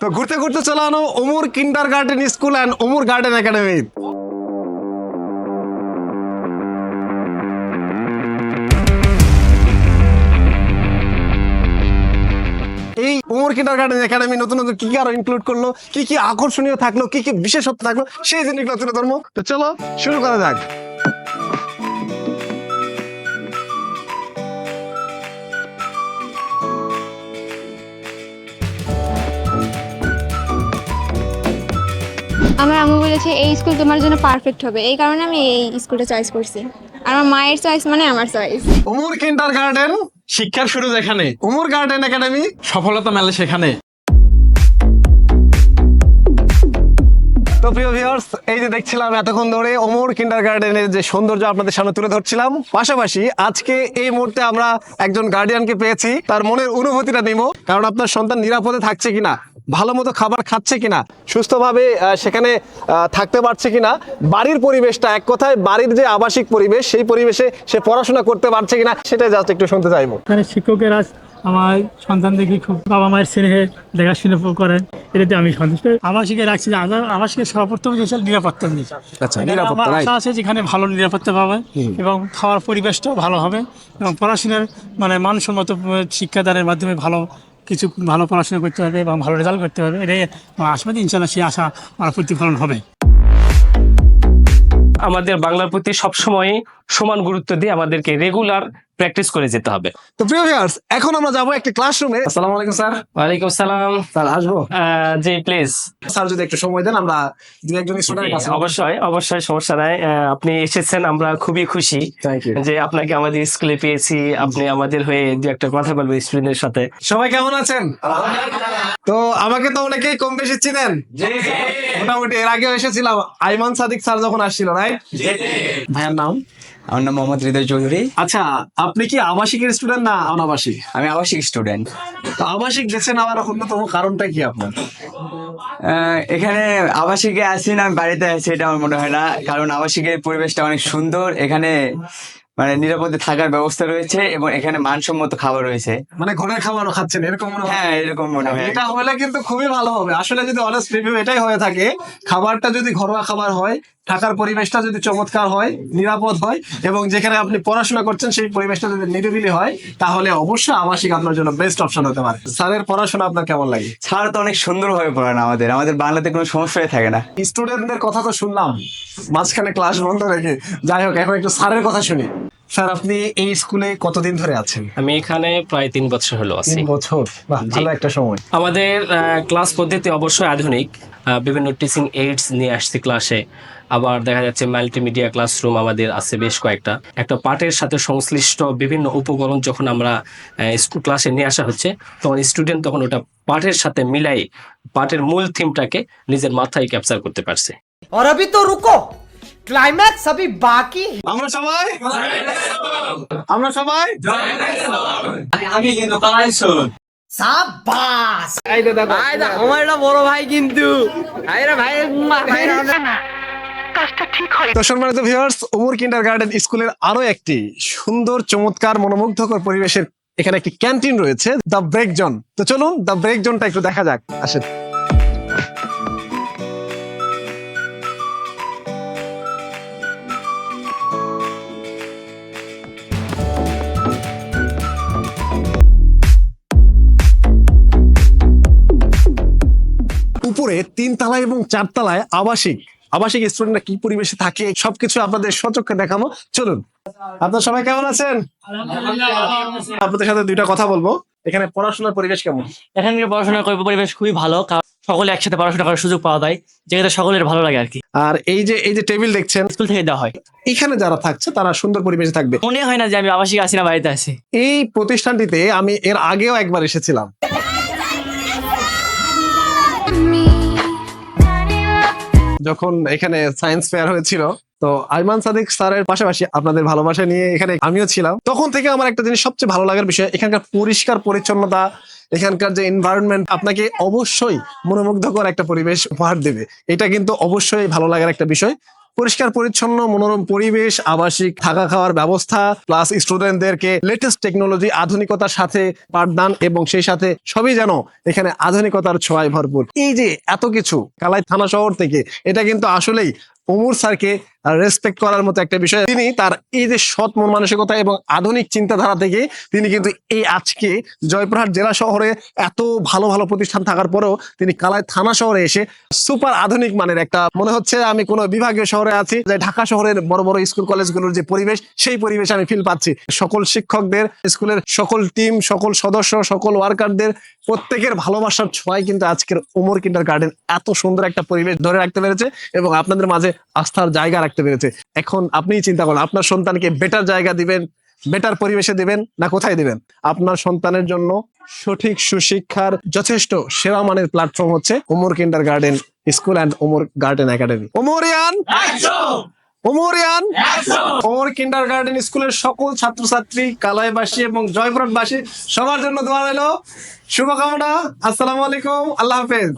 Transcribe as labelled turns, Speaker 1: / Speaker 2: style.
Speaker 1: তো ঘুরতে ঘুরতে চলে আনো Omar Kindergarten School and Omar Garden Academy এই ওমর কিন্ডার গার্ডেন একাডেমি নতুন নতুন কি কি আরও ইনক্লুড করল, কি কি আকর্ষণীয় থাকল, কি কি বিশেষত্ব থাকল, সেই জিনিসগুলো ধরবো। তো চলো, শুরু করা যাক।
Speaker 2: আমার আম্মু বলেছে, এই স্কুল তোমার জন্য পারফেক্ট হবে। এই কারণে আমি এই স্কুলটা চয়েস করছি। আমার মায়ের চয়েস মানে আমার চয়েস
Speaker 1: উমর কিন্ডার গার্ডেন
Speaker 3: শিক্ষার শুরু যেখানে।
Speaker 1: ওমর গার্ডেন একাডেমি
Speaker 3: সফলতা মেলে সেখানে।
Speaker 1: তো প্রিয় ভিউয়ার্স এই যে দেখছিলাম এতক্ষণ ধরে ওমর কিন্ডার গার্ডেনের যে সৌন্দর্য আপনাদের সামনে তুলে ধরছিলাম। পাশাপাশি আজকে এই মুহূর্তে আমরা একজন গার্ডিয়ানকে পেয়েছি, তার মনের অনুভূতিটা নিব। কারণ আপনার সন্তান নিরাপদে থাকছে কিনা, ভালো মতো খাবার খাচ্ছে কিনা, সুস্থভাবে সেখানে থাকতে পারছে কিনা, বাড়ির পরিবেশটা এক কথায়, বাড়ির যে আবাসিক পরিবেশ, সেই পরিবেশে সে পড়াশোনা করতে পারছে কিনা, সেটাই জাস্ট একটু শুনতে চাইব।
Speaker 4: শিক্ষকের শিক্ষকেরা আমার সন্তানদেরকে খুব বাবা মায়ের স্নেহে দেখাশোনা করেন এটাতে আমি সন্তুষ্ট। আবাসিকে রাখছি যে আমার আবাসিকের সর্বপ্রথম হলো নিরাপত্তা জিনিস
Speaker 1: আচ্ছা, নিরাপত্তা,
Speaker 4: আমার আশা আছে যেখানে ভালো নিরাপত্তা পাবে এবং খাওয়ার পরিবেশটাও ভালো হবে এবং পড়াশোনার মানে মানসম্মত শিক্ষাদানের মাধ্যমে ভালো কিছু ভালো পড়াশোনা করতে হবে এবং ভালো রেজাল্ট করতে হবে এটাই আমার আশাবাদী ইনশাল্লাহ সেই আশা আমার প্রতিফলন হবে।
Speaker 5: আমাদের বাংলার প্রতি সবসময় সমান গুরুত্ব দিয়ে আমাদেরকে রেগুলার প্র্যাকটিস করে যেতে হবে।
Speaker 1: তো প্রিয় ভিউয়ার্স এখন আমরা যাব একটি ক্লাসরুমে আসসালামু আলাইকুম স্যার।
Speaker 5: ওয়ালাইকুম সালাম।
Speaker 1: স্যার আসব?
Speaker 5: জি প্লিজ
Speaker 1: স্যার যদি একটু সময় দেন আমরা দু একজন স্টুডেন্টের কাছে
Speaker 5: অবশ্যই অবশ্যই সমস্যা নাই। আপনি এসেছেন আমরা খুবই খুশি যে আপনাকে আমাদের স্কুলে পেয়েছি আপনি আমাদের হয়ে দু একটা কথা বলবেন স্টুডেন্টের সাথে।
Speaker 1: সবাই কেমন আছেন? তো আমাকে তো অনেকেই কম বেশি চিনেন। মোটামুটি এর আগে এসেছিলাম। আইমান সাদিক স্যার যখন আসছিল রাইট ভাইয়ার নাম
Speaker 6: আমার নাম মোহাম্মদ হৃদয় চৌধুরী।
Speaker 1: আচ্ছা আপনি কি আবাসিক স্টুডেন্ট না অনাবাসিক?
Speaker 6: আমি আবাসিক স্টুডেন্ট
Speaker 1: তো আবাসিক বেছে নেওয়ার অন্যতম কারণটা কি আপনার?
Speaker 6: এখানে আবাসিকে আছি না আমি বাড়িতে আছি এটা আমার মনে হয় না। কারণ আবাসিকের পরিবেশটা অনেক সুন্দর এখানে মানে নিরাপদে থাকার ব্যবস্থা রয়েছে এবং এখানে মানসম্মত খাবার রয়েছে।
Speaker 1: মানে ঘরের খাবারও খাচ্ছেন এরকম মনে হয়?
Speaker 6: হ্যাঁ এরকম মনে হয়।
Speaker 1: এটা হলে কিন্তু খুবই ভালো হবে। আসলে যদি অনেস্ট রিভিউ এটাই হয়ে থাকে খাবারটা যদি ঘরোয়া খাবার হয় থাকার পরিবেশটা যদি চমৎকার হয় নিরাপদ হয় এবং যেখানে আপনি পড়াশোনা করছেন সেই পরিবেশটা যদি নিরিবিলি হয় তাহলে অবশ্যই আবাসিক আপনার জন্য বেস্ট অপশন হতে পারে। স্যারের পড়াশোনা আপনার কেমন লাগে?
Speaker 6: স্যার তো অনেক সুন্দরভাবে পড়ান আমাদের। আমাদের বাংলাতে কোনো সমস্যাই থাকে না।
Speaker 1: স্টুডেন্টদের কথা তো শুনলাম। মাঝখানে ক্লাস বন্ধ রেখে। যাই হোক এখন একটু স্যারের কথা শুনি। স্যার আপনি এই স্কুলে কতদিন ধরে আছেন
Speaker 5: আমি এখানে প্রায় তিন বছর হলো আছি
Speaker 1: তিন বছর বাহ, ভালো একটা সময়
Speaker 5: আমাদের ক্লাস পদ্ধতি অবশ্যই আধুনিক আহ, বিভিন্ন টিচিং এইডস নিয়ে আসছি ক্লাসে আবার দেখা যাচ্ছে মাল্টিমিডিয়া ক্লাসরুম আমাদের আছে বেশ কয়েকটা একটা পাঠের সাথে সংশ্লিষ্ট বিভিন্ন উপকরণ যখন আমরা স্কুল ক্লাসে নিয়ে আসা হচ্ছে তখন স্টুডেন্ট তখন ওটা পাঠের সাথে মিলাই পাঠের মূল থিমটাকে নিজের মাথায় ক্যাপচার করতে পারছে
Speaker 7: और अभी तो रुको ক্লাইম্যাক্স সবই বাকি
Speaker 1: আমরা সবাই? আমরা সবাই?
Speaker 7: আমি কিন্তু সাবাস।
Speaker 8: এই দাদা দা আমার বড় ভাই কিন্তু। ভাই
Speaker 1: ভাই। কিন্ডার গার্ডেন স্কুলের আরও একটি সুন্দর চমৎকার মনোমুগ্ধকর পরিবেশের এখানে একটি ক্যান্টিন রয়েছে দ্য ব্রেক জোন তো চলুন দ্য ব্রেক জোনটা একটু দেখা যাক। আসেন। উপরে তিন তলায় এবং চার তলায় আবাসিক। আবাসিক স্টুডেন্টরা কি পরিবেশে থাকে সবকিছু আপনাদের সচক্ষে দেখানো চলুন। আপনার সবাই কেমন আছেন? আপনাদের সাথে দুইটা কথা বলব। এখানে পড়াশোনার পরিবেশ কেমন?
Speaker 8: এখানকার পড়াশোনার পরিবেশ খুবই ভালো কারণ সকলে একসাথে পড়াশোনা করার সুযোগ পাওয়া যায় যেটা সকলের ভালো লাগে আর কি।
Speaker 1: আর এই যে এই যে টেবিল দেখছেন
Speaker 8: স্কুল থেকে দেওয়া হয়।
Speaker 1: এখানে যারা থাকছে তারা সুন্দর পরিবেশে থাকবে।
Speaker 8: মনে হয় না যে আমি আবাসিক আছি না বাড়িতে আছি।
Speaker 1: এই প্রতিষ্ঠানটিতে আমি এর আগেও একবার এসেছিলাম। যখন এখানে সায়েন্স ফেয়ার হয়েছিল, তো আইমান সাদিক স্যারের পাশাপাশি আপনাদের ভালোবাসা নিয়ে এখানে আমিও ছিলাম। তখন থেকে আমার একটা জিনিস সবচেয়ে ভালো লাগার বিষয়, এখানকার পরিষ্কার পরিচ্ছন্নতা, এখানকার যে এনভায়রনমেন্ট আপনাকে অবশ্যই মনোমুগ্ধকর একটা পরিবেশ উপহার দেবে। এটা কিন্তু অবশ্যই ভালো লাগার একটা বিষয়। পরিষ্কার, পরিচ্ছন্ন, মনোরম পরিবেশ, আবাসিক, থাকা খাওয়ার ব্যবস্থা প্লাস স্টুডেন্টদেরকে লেটেস্ট টেকনোলজি আধুনিকতার সাথে পাঠদান এবং সেই সাথে সবই যেন এখানে আধুনিকতার ছোঁয়ায় ভরপুর। এই যে এত কিছু, কালাই থানা শহর থেকে, এটা কিন্তু আসলেই ওমর স্যারকে রেসপেক্ট করার মতো একটা বিষয়। তিনি তার এই যে সৎ মন মানসিকতা এবং আধুনিক চিন্তাধারা থেকে তিনি কিন্তু এই আজকে জয়পুরহাট জেলা শহরে এত ভালো ভালো প্রতিষ্ঠান থাকার পরেও তিনি কালাই থানা শহরে এসে সুপার আধুনিক মানের একটা মনে হচ্ছে আমি কোনো বিভাগীয় শহরে আছি, যে ঢাকা শহরের বড় বড় স্কুল কলেজগুলোর যে পরিবেশ, সেই পরিবেশ আমি ফিল পাচ্ছি। সকল শিক্ষকদের স্কুলের সকল টিম সকল সদস্য, সকল ওয়ার্কারদের প্রত্যেকের ভালোবাসার ছোঁয়ায় কিন্তু আজকের ওমর কিন্ডার গার্ডেন এত সুন্দর একটা পরিবেশ ধরে রাখতে পেরেছে এবং আপনাদের মাঝে আস্থার জায়গা রাখতে পেরেছে। এখন আপনিই চিন্তা করুন, আপনার সন্তানকে বেটার জায়গা দিবেন বেটার পরিবেশে দিবেন না কোথায় দিবেন? আপনার সন্তানের জন্য সঠিক সুশিক্ষার যথেষ্ট সেরা মানের প্ল্যাটফর্ম হচ্ছে Omar Kindergarten School and Omar Garden Academy Omarian Omarian Omar Kindergarten স্কুলের সকল ছাত্রছাত্রী, কালাইবাসী এবং জয়পুরহাটবাসী, সবার জন্য দোয়া রইল। শুভকামনা, আসসালামু আলাইকুম, আল্লাহ হাফেজ।